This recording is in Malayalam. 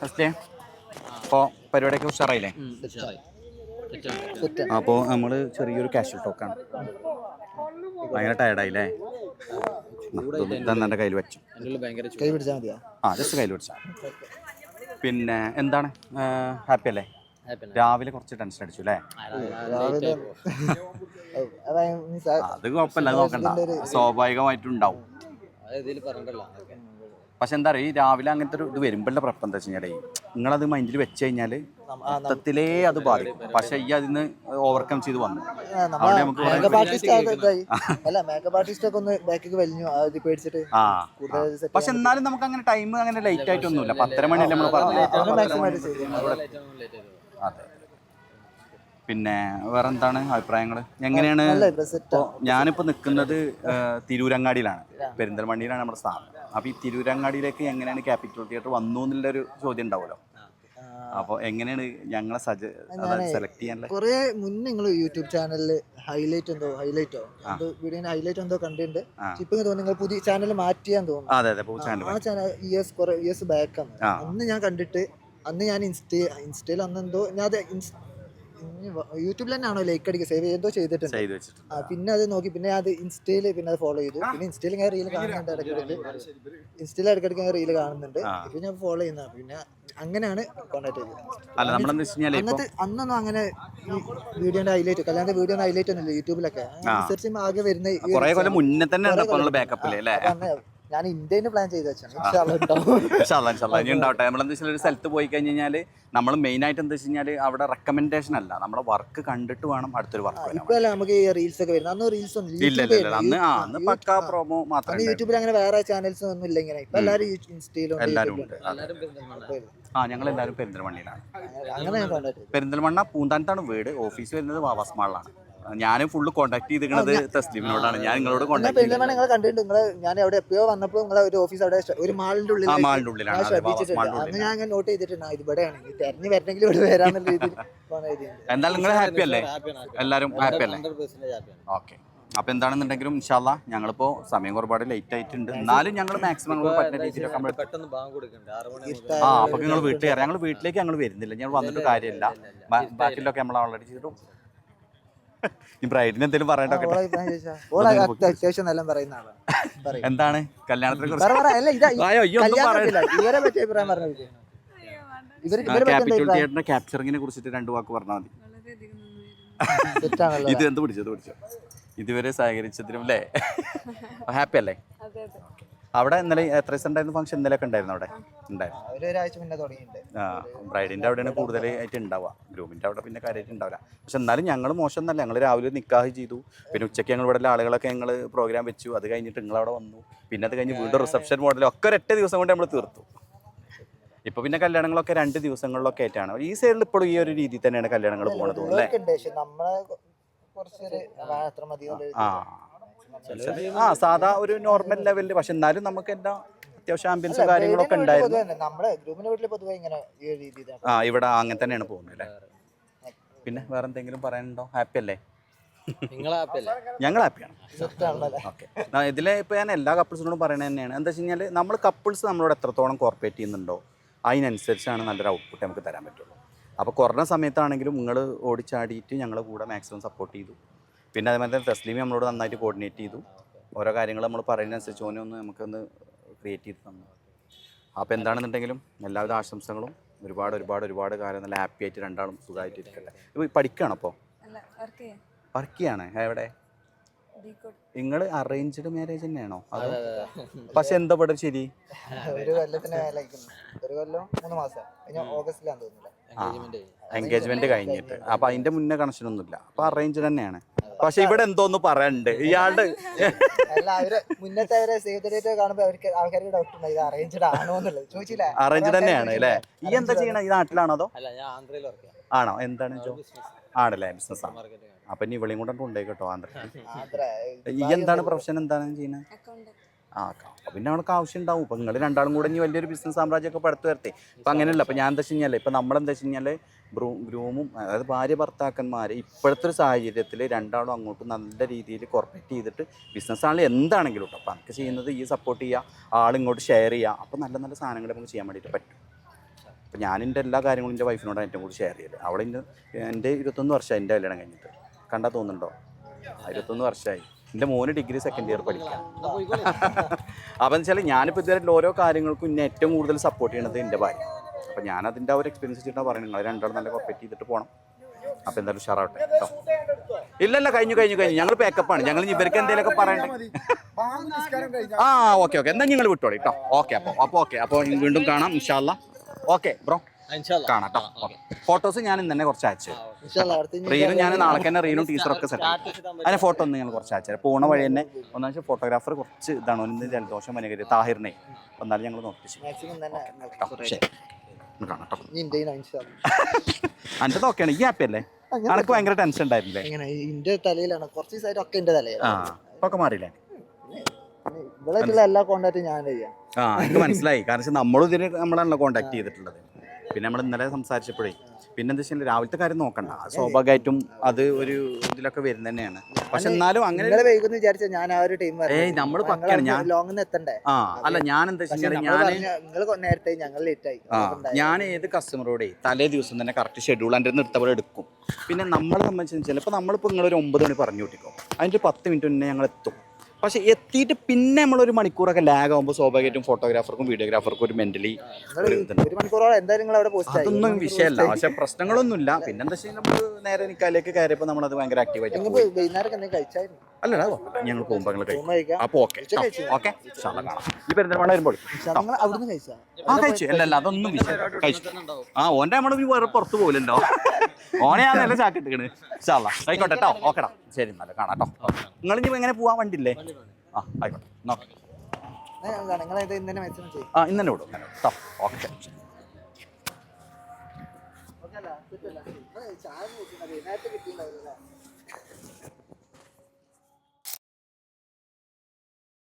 ഫസ്റ്റ് അപ്പോൾ പരിപാടിയൊക്കെ ഉഷാറായില്ലേ? അപ്പോൾ നമ്മൾ ചെറിയൊരു കാഷ്വൽ ടോക്കാണ് ഭയങ്കര ടയർഡായില്ലേ തന്നെ. കയ്യിൽ വെച്ചു. ഭയങ്കര കൈ പിടിച്ചാൽ ആ ജസ്റ്റ് കയ്യിൽ പിടിച്ചാൽ പിന്നെ എന്താണ്? ഹാപ്പി അല്ലേ? രാവിലെ കുറച്ച് ടെൻഷൻ അടിച്ചു അല്ലേ? അതാ അത് കുഴപ്പമില്ല നോക്കണ്ട. സ്വാഭാവികമായിട്ടുണ്ടാവും പക്ഷെ എന്താ പറയുക ഈ രാവിലെ അങ്ങനത്തെ ഒരു ഇത് വരുമ്പോഴുള്ള പ്രശ്നം എന്താ വെച്ച് കഴിഞ്ഞാൽ നിങ്ങളത് മൈൻഡിൽ വെച്ച് കഴിഞ്ഞാൽ മൊത്തത്തിലേ അത് ബാധിക്കും. പക്ഷെ ഈ അതിന് ഓവർകം ചെയ്ത് വന്നു. അവിടെ നമുക്ക് കുറെ- മേക്കപ്പ് അല്ല മേക്കപ്പ് ആർട്ടിസ്റ്റ് ഒക്കെ ഒന്ന് ബാക്കിക്ക് വലിഞ്ഞു അത് പേടിച്ചിട്ട് ആ കൂടുതൽ set പക്ഷെ എന്നാലും നമുക്ക് അങ്ങനെ ടൈം അങ്ങനെ ലേറ്റ് ആയിട്ടൊന്നുമില്ല. പത്തര മണിയല്ലേ നമ്മൾ പറഞ്ഞു. അതെ. പിന്നെ വേറെ എന്താണ് അഭിപ്രായങ്ങൾ എങ്ങനെയാണ് ഞാനിപ്പോ ഞാനിപ്പോൾ നിൽക്കുന്നത് തിരൂരങ്ങാടിയിലാണ്. പെരിന്തൽമണ്ണിയിലാണ് നമ്മുടെ സ്ഥാപനം. അപ്പോൾ ഈ തിരൂരങ്ങാടിയിലേക്ക് എങ്ങനെയാണ് ക്യാപിറ്റൽ തിയേറ്റർ വന്നു എന്നുള്ളൊരു ചോദ്യം ഉണ്ടാവുമല്ലോ അപ്പോൾ എങ്ങനെയാണ് ഞങ്ങളെ സജ സെലക്ട് ചെയ്യാനുള്ള കൊറേ മുന്നേ നിങ്ങൾ യൂട്യൂബ് ചാനലിൽ ഹൈലൈറ്റ് എന്തോ ഹൈലൈറ്റോ എന്തോ വീഡിയോ ഹൈലൈറ്റ് എന്തോ കണ്ടിട്ടുണ്ട്. ഇപ്പൊ തോന്നുന്നു നിങ്ങൾ പുതിയ ചാനൽ മാറ്റിയാൻ തോന്നുന്നു. ആ ചാനൽ ഇയേഴ്സ് കുറെ ഇയേഴ്സ് ബാക്കാണ് അന്ന് ഞാൻ കണ്ടിട്ട് അന്ന് ഞാൻ ഇൻസ്റ്റ ഇൻസ്റ്റയിൽ അന്ന് എന്തോ ഞാൻ അത് യൂട്യൂബിൽ തന്നെയാണോ ലൈക്ക് അടിക്കുക? സേവ് എന്തോ ചെയ്തിട്ടുണ്ട്. ചെയ്ത് വെച്ചിട്ടുണ്ട് ആ, പിന്നെ അത് നോക്കി. പിന്നെ അത് ഇൻസ്റ്റയിൽ പിന്നെ അത് ഫോളോ ചെയ്തു. പിന്നെ ഇൻസ്റ്റയിൽ ഞാൻ റീൽ കാണുന്നുണ്ട് ഇടയ്ക്കിടയ്ക്ക്. ഇൻസ്റ്റയിൽ ഇടയ്ക്കിടയ്ക്ക് ഞാൻ റീൽ കാണുന്നുണ്ട്. ഇത് ഇപ്പൊ ഞാൻ ഫോളോ ചെയ്യുന്ന പിന്നെ അങ്ങനെയാണ് കോൺടാക്ട് ചെയ്തത് അല്ല നമ്മളെന്ന് വെച്ച് കഴിഞ്ഞാൽ ഇപ്പോൾ അന്നത്തെ അന്നൊന്നും അങ്ങനെ ഈ വീഡിയോന്റെ ഹൈലൈറ്റ് കല്യാണത്തെ വീഡിയോന്റെ ഹൈലൈറ്റ് ഒന്നുമില്ല. യൂട്യൂബിലൊക്കെ സെർച്ച് ചെയ്യുമ്പോൾ ആകെ വരുന്ന ഈ ഒരു കുറേ കൊല്ലം മുന്നേ തന്നെ ഉണ്ട് കുറേ ഇപ്പോൾ കൊല്ലം ബാക്കപ്പിൽ അല്ലേ? അപ്പൊ അന്ന് ഞാൻ ഇന്ത്യയിൽ പ്ലാൻ ചെയ്ത് ഉണ്ടാവട്ടെ. നമ്മളെന്താ വെച്ചാൽ ഒരു സ്ഥലത്ത് പോയി കഴിഞ്ഞ് കഴിഞ്ഞാൽ നമ്മൾ മെയിൻ ആയിട്ട് എന്താ വെച്ച് കഴിഞ്ഞാൽ അവിടെ റെക്കമെൻഡേഷൻ അല്ല. നമ്മുടെ വർക്ക് കണ്ടിട്ട് വേണം അടുത്തൊരു വർക്ക് വരാൻ ഇപ്പൊ നമുക്ക് ഈ റീൽസ് ഒക്കെ വരുന്നത്? അന്ന് റീൽസ് ഒന്നും ഇല്ല ഇല്ല അന്ന് ആ അന്ന് പക്കാ പ്രോമോ മാത്രം യൂട്യൂബിൽ അങ്ങനെ വേറെ ചാനൽസ് ഒന്നും ഇല്ല ഇങ്ങനെ. ഇപ്പൊ എല്ലാവരും ഇൻസ്റ്റയിലും എല്ലാവരും ഉണ്ട്. ആ ഞങ്ങൾ എല്ലാവരും പെരിന്തൽമണ്ണയിലാണ്. അങ്ങനെ പെരിന്തൽമണ്ണ പൂന്താനത്താണ് വീട്. ഓഫീസ് വരുന്നത് വാവാസ്മാളിലാണ് ഞാനും ഫുള്ള് കോൺടാക്ട് ചെയ്തിരിക്കുന്നത് തസ്ലീമിനോടാണ്. ഞാൻ നിങ്ങളോട് കോൺടാക്ട് പെരുന്തൽമണ്ണ നിങ്ങൾ കണ്ടിട്ടുണ്ട് നിങ്ങൾ ഞാൻ അവിടെ എപ്പോഴോ വന്നപ്പോൾ നിങ്ങളെ ഒരു ഓഫീസ് അവിടെ ഒരു മാളിന്റെ ഉള്ളിൽ ആ മാളിന്റെ ഉള്ളിലാണ്. ശ്രദ്ധിച്ചിട്ടുണ്ട്. അന്ന് ഞാൻ അങ്ങനെ നോട്ട് ചെയ്തിട്ടുണ്ട് ഇത് ഇവിടെയാണ്. തെരഞ്ഞു വരണമെങ്കിൽ ഇവിടെ വരാമെന്നുള്ള രീതിയിൽ. എന്തായാലും നിങ്ങൾ ഹാപ്പി അല്ലേ? എല്ലാവരും ഹാപ്പി അല്ലേ? ഓക്കെ അപ്പൊ എന്താണെന്നുണ്ടെങ്കിലും ഇൻഷാല്ല ഞങ്ങളിപ്പോ സമയം ഒരുപാട് ലേറ്റ് ആയിട്ടുണ്ട്. എന്നാലും ഞങ്ങൾ മാക്സിമം ഞങ്ങൾ പറ്റുന്ന രീതിയിലൊക്കെ പെട്ടെന്ന് ബാങ്ക് കൊടുക്കണ്ടേ? ആറ് മണി ആ അപ്പൊ നിങ്ങൾ വീട്ടിൽ കയറി. ഞങ്ങൾ വീട്ടിലേക്ക് ഞങ്ങൾ വരുന്നില്ല. ഞങ്ങൾ വന്നിട്ട് കാര്യമില്ല. ബാ- ബാക്കിലൊക്കെ നമ്മൾ ഓൾറെഡി ചെയ്തു. ഈ ബ്രൈഡിന് എന്തെങ്കിലും അത്യാവശ്യം നല്ല പറയുന്ന ആളാണ് എന്താണ്? കല്യാണത്തിനെ കുറിച്ച് പറയണ്ട. പറ്റിയ ക്യാപിറ്റൽ തിയേറ്ററിന്റെ ക്യാപ്ചറിങ്ങിനെ കുറിച്ചിട്ട് രണ്ട് വാക്ക് പറഞ്ഞാൽ മതി. ഇത് എന്ത് പിടിച്ചു ഇത് പിടിച്ചു. ഇതുവരെ സഹകരിച്ചതിനും അല്ലേ? ഹാപ്പി അല്ലേ? അവിടെ ഇന്നലെ എത്ര ദിവസം ഉണ്ടായിരുന്നു ഫംഗ്ഷൻ ഇന്നലെയൊക്കെ ഉണ്ടായിരുന്നു അവിടെ? ഉണ്ടായിരുന്നു. ആ ബ്രൈഡിന്റെ അവിടെയാണ് കൂടുതലായിട്ട് ഉണ്ടാവുക. ഗ്രൂമിന്റെ അവിടെ പിന്നെ കാര്യമായിട്ട് ഉണ്ടാവില്ല. പക്ഷെ എന്നാലും ഞങ്ങൾ മോശം എന്നല്ല ഞങ്ങൾ രാവിലെ നിക്കാഹ് ചെയ്തു. പിന്നെ ഉച്ചയ്ക്ക് ഞങ്ങൾ ഇവിടെ ആളുകളൊക്കെ ഞങ്ങൾ പ്രോഗ്രാം വെച്ചു. അത് കഴിഞ്ഞിട്ട് നിങ്ങൾ അവിടെ വന്നു. പിന്നെ അത് കഴിഞ്ഞ് വീണ്ടും റിസപ്ഷൻ മോഡലും ഒക്കെ ഒരൊറ്റ ദിവസം കൊണ്ട് നമ്മൾ തീർത്തു. ഇപ്പൊ പിന്നെ കല്യാണങ്ങളൊക്കെ രണ്ട് ദിവസങ്ങളിലൊക്കെ ആയിട്ടാണ്. ഈ സൈഡിൽ ഇപ്പോഴും ഈ ഒരു രീതിയിൽ തന്നെയാണ് കല്യാണങ്ങൾ പോകുന്നത് ആ, ആ സാധാ ഒരു നോർമൽ ലെവലിൽ പക്ഷെ എന്നാലും നമുക്ക് എന്താ അത്യാവശ്യം ആംബിയൻസും കാര്യങ്ങളൊക്കെ ഉണ്ടായിരുന്നു. നമ്മുടെ ഗ്രൂപ്പിന്റെ വീട്ടിൽ പൊതുവെ ഇങ്ങനെ ഈ രീതിയിലാണ്. ആ ഇവിടെ അങ്ങനെ തന്നെയാണ് പോകുന്നത് അല്ലേ? പിന്നെ വേറെ എന്തെങ്കിലും പറയാനുണ്ടോ? ഹാപ്പി അല്ലേ? ഞങ്ങൾ ഹാപ്പിയാണ് ഓക്കെ ഇതിലെ ഇപ്പോൾ ഞാൻ എല്ലാ കപ്പിൾസിനോടും പറയുന്നത് തന്നെയാണ്. എന്താ വെച്ച് കഴിഞ്ഞാൽ നമ്മൾ കപ്പിൾസ് നമ്മളോട് എത്രത്തോളം കോർപ്പറേറ്റ് ചെയ്യുന്നുണ്ടോ അതിനനുസരിച്ചാണ് നല്ലൊരു ഔട്ട്പുട്ട് നമുക്ക് തരാൻ പറ്റുള്ളൂ. അപ്പോൾ കുറഞ്ഞ സമയത്താണെങ്കിലും നിങ്ങൾ ഓടിച്ചാടിയിട്ട് ഞങ്ങളുടെ കൂടെ മാക്സിമം സപ്പോർട്ട് ചെയ്തു. പിന്നെ അതേമാതിരി തന്നെ തസ്ലീമി നമ്മളോട് നന്നായിട്ട് കോർഡിനേറ്റ് ചെയ്തു. ഓരോ കാര്യങ്ങൾ നമ്മൾ പറയുന്നതനുസരിച്ച് ഓനെ ഒന്ന് നമുക്കൊന്ന് ക്രിയേറ്റ് ചെയ്ത് തന്നു. അപ്പോൾ എന്താണെന്നുണ്ടെങ്കിലും എല്ലാവിധ ആശംസകളും ഒരുപാട് ഒരുപാട് ഒരുപാട് കാലം നല്ല ഹാപ്പി ആയിട്ട് രണ്ടാളും സുഖമായിട്ട് ഇരിക്കട്ടെ. ഇപ്പോൾ പഠിക്കുകയാണോ അപ്പോൾ വർക്ക് ചെയ്യാം. വർക്ക് ചെയ്യാണ്. എവിടെ? നിങ്ങൾ അറേഞ്ച്ഡ് മാരേജ് തന്നെയാണോ? പക്ഷെ എന്താ പടം ശരി? ഒരു കൊല്ലത്തിന് ഒരു കൊല്ലം മൂന്ന് മാസം. കഴിഞ്ഞ ഓഗസ്റ്റിലാന്ന് തോന്നുന്നില്ല. എൻഗേജ്മെന്റ് എൻഗേജ്മെന്റ് കഴിഞ്ഞിട്ട്. അപ്പൊ അതിന്റെ മുന്നേ കണക്ഷൻ ഒന്നുമില്ല. അപ്പൊ അറേഞ്ച് തന്നെയാണ്. പക്ഷെ ഇവിടെ എന്തോന്ന് പറയണ്ട്. ഇയാളുടെ അറേഞ്ച് തന്നെയാണ് അല്ലേ? ഈ എന്താ ചെയ്യണ? ഈ നാട്ടിലാണോ അതോ? അല്ല ഞാൻ ആന്ധ്രയിൽ വർക്ക് ആണോ? എന്താണ് ആണല്ലേ? ബിസിനസ് ആണ്. മാർക്കറ്റിംഗ് അപ്പൊ ഇനി വെളിയും കൂടെ കൊണ്ടുപോയി കേട്ടോ ആന്ധ്ര. ഈ എന്താണ് പ്രൊഫഷൻ എന്താണ് ചെയ്യുന്നത് ആ അപ്പൊ പിന്നെ അവൾക്ക് ആവശ്യം ഉണ്ടാവും. ഇപ്പൊ നിങ്ങൾ രണ്ടാളും കൂടെ ഇനി വലിയൊരു ബിസിനസ് സാമ്രാജ്യമൊക്കെ പടുത്തു വരട്ടെ ഇപ്പൊ അങ്ങനെയല്ല ഇപ്പൊ ഞാൻ എന്താ വെച്ച് കഴിഞ്ഞാൽ ഇപ്പൊ നമ്മളെന്താ വെച്ച് വെച്ചാൽ ബ്രൂ ഗ്രൂമും അതായത് ഭാര്യ ഭർത്താക്കന്മാര് ഇപ്പോഴത്തെ ഒരു സാഹചര്യത്തിൽ രണ്ടാളും അങ്ങോട്ടും നല്ല രീതിയിൽ കോർപ്പറേറ്റ് ചെയ്തിട്ട് ബിസിനസ് ആണ് എന്താണെങ്കിലും കേട്ടോ അപ്പൊ അതൊക്കെ ചെയ്യുന്നത് ഈ സപ്പോർട്ട് ചെയ്യുക ആളിങ്ങോട്ട് ഷെയർ ചെയ്യുക അപ്പൊ നല്ല നല്ല സാധനങ്ങൾ നമുക്ക് ചെയ്യാൻ വേണ്ടിയിട്ട് പറ്റും. അപ്പൊ ഞാൻ എന്റെ എല്ലാ കാര്യങ്ങളും എന്റെ വൈഫിനോടാണ് ഏറ്റവും കൂടുതൽ ഷെയർ ചെയ്യൽ. അവളെ എന്റെ എന്റെ ഇരുപത്തൊന്ന് വർഷം എന്റെ കല്യാണം കഴിഞ്ഞിട്ട്. കണ്ടാൽ തോന്നുന്നുണ്ടോ? ഇരുപത്തൊന്ന് വർഷമായി എന്റെ മോന് ഡിഗ്രി സെക്കൻഡ് ഇയർ പഠിക്കാം. അപ്പം വെച്ചാൽ ഞാനിപ്പോൾ ഇതുവരെ ഓരോ കാര്യങ്ങൾക്കും എന്നെ ഏറ്റവും കൂടുതൽ സപ്പോർട്ട് ചെയ്യണത് എന്റെ ഭാര്യ. അപ്പം ഞാൻ അതിന്റെ ആ ഒരു എക്സ്പീരിയൻസ് വെച്ചിട്ടാണ് പറയുന്നത്. നിങ്ങൾ രണ്ടാളും നല്ല കോപ്പറേറ്റ് ചെയ്തിട്ട് പോകണം അപ്പം എന്തായാലും ഉഷാറാവട്ടെ. കേട്ടോ. ഇല്ലല്ല കഴിഞ്ഞു കഴിഞ്ഞു കഴിഞ്ഞു. ഞങ്ങൾ പേക്കപ്പാണ് ഞങ്ങൾ ഇവർക്ക് എന്തെങ്കിലുമൊക്കെ പറയണ്ടേ? ആ ഓക്കെ ഓക്കെ. എന്നാൽ നിങ്ങൾ വിട്ടോളി കേട്ടോ. ഓക്കെ അപ്പോൾ അപ്പോൾ ഓക്കെ. അപ്പോൾ വീണ്ടും കാണാം ഇൻഷാല്ല ഓക്കെ ബ്രോ. കാണാം കേട്ടോ ഫോട്ടോസ് ഞാൻ ഇന്ന് തന്നെ കുറച്ച് അയച്ചു. റീനും ഞാൻ നാളെ തന്നെ റീനും ഒക്കെ സെറ്റ് അതിന് ഫോട്ടോ ഒന്ന് ഞങ്ങൾ കുറച്ച് അയച്ചു പോണ വഴി തന്നെ ഒന്നാം വെച്ചാൽ ഫോട്ടോഗ്രാഫർ കുറച്ച് ഇതാണ്. ഒന്ന് ജലദോഷം വനകരി താഹിറിനെ. എന്നാലും ഞങ്ങൾ ഒന്ന് കാണാം കേട്ടോ. എന്റെ നോക്കിയാണ് ഈ ഹാപ്പി അല്ലേ? അനക്ക് ഭയങ്കര ടെൻഷൻ ഉണ്ടായിരുന്നില്ലേ? എന്റെ തലയിലാണ്. കുറച്ച് ദിവസമായിട്ട് ഒക്കെ എന്റെ തലയിലാണ്. ഒക്കെ മാറിയില്ലേ? ഇവിടെ എല്ലാ കോണ്ടാക്റ്റും ഞാൻ ചെയ്യാം. ആ എനിക്ക് മനസ്സിലായി. കാരണം നമ്മളിതിന് നമ്മളും ഇതിന് നമ്മളാണല്ലോ കോണ്ടാക്ട് ചെയ്തിട്ടുള്ളത്. പിന്നെ നമ്മൾ ഇന്നലെ സംസാരിച്ചപ്പോഴേ പിന്നെ എന്താ വെച്ചാൽ രാവിലത്തെ കാര്യം നോക്കണ്ട. സ്വാഭാവികമായിട്ടും അത് ഒരു ഇതിലൊക്കെ വരുന്ന തന്നെയാണ്. പക്ഷെ എന്നാലും അങ്ങനെ വൈകുന്നു വിചാരിച്ച ഞാൻ ആ ഒരു ടീം ഏയ് നമ്മൾ പക്കയാണ്. ഞാൻ ലോങ്ങിൽ എത്തണ്ടേ ആ അല്ല ഞാൻ എന്താ വെച്ചാൽ ഞാൻ നേരത്തെ ഞങ്ങൾ ലേറ്റ് ആയി. ഞാൻ ഏത് കസ്റ്റമറോടെ തലേ ദിവസം തന്നെ കറക്റ്റ് ഷെഡ്യൂൾ എന്റെ നിർത്തപോലെ എടുക്കും. പിന്നെ നമ്മളെ സംബന്ധിച്ച് ചിലപ്പോൾ നമ്മളിപ്പോൾ നിങ്ങളൊരു ഒമ്പത് മണി പറഞ്ഞു കൂട്ടിക്കോ അതിന്റെ പത്ത് മിനിറ്റ് മുന്നേ ഞങ്ങൾ എത്തും പക്ഷെ എത്തിയിട്ട് പിന്നെ നമ്മളൊരു മണിക്കൂറൊക്കെ ലാഗ് ആകുമ്പോൾ സ്വാഭാവികമായിട്ടും ഫോട്ടോഗ്രാഫർക്കും വീഡിയോഗ്രാഫർക്കും ഒരു മെന്റലി ഒരു മണിക്കൂറോളം എന്തായാലും നിങ്ങൾ അവിടെ പോസ്റ്റ് ആയി അതൊന്നും വിഷയമല്ല. പക്ഷെ പ്രശ്നങ്ങളൊന്നുമില്ല. പിന്നെന്താ വെച്ചാൽ നമ്മൾ നേരെ നിക്കാലേക്ക് കയറിയപ്പോൾ നമ്മളത് ഭയങ്കര ആക്റ്റീവായിട്ട് നിങ്ങൾ പോയി. വൈകുന്നേരം എന്തെങ്കിലും കഴിച്ചായിരുന്നു? അല്ലടാ ഞങ്ങൾ പോകുമ്പോൾ ഞങ്ങൾ കഴിക്കും. അപ്പോൾ ഓക്കെ. ഓക്കെ കാണാം. ഈ പെരുന്തൽമണ്ണ വരുമ്പോൾ നിങ്ങൾ അവിടുന്ന് കഴിച്ചാ? ആ കഴിച്ചു. അല്ല അല്ല അതൊന്നും വിഷയം കഴിച്ചു. ആ ഓന്റെ നമ്മൾ വേറെ പുറത്ത് പോകില്ലല്ലോ ഓനെ ഞാൻ നല്ല ചാക്കിട്ടിക്കണ് ചാള ആയിക്കോട്ടെ കേട്ടോ ഓക്കെടാ ശരി എന്നാലും കാണാം കേട്ടോ നിങ്ങൾ ഇനി എങ്ങനെ പോവാൻ വണ്ടിയില്ലേ? ആ ആയിക്കോട്ടെ നോക്കാം നിങ്ങൾ ഇത് ഇന്നെ മെസ്സേജ് ചെയ്യും ആ ഇന്നെ വിടും കേട്ടോ ഓക്കെ. ചായ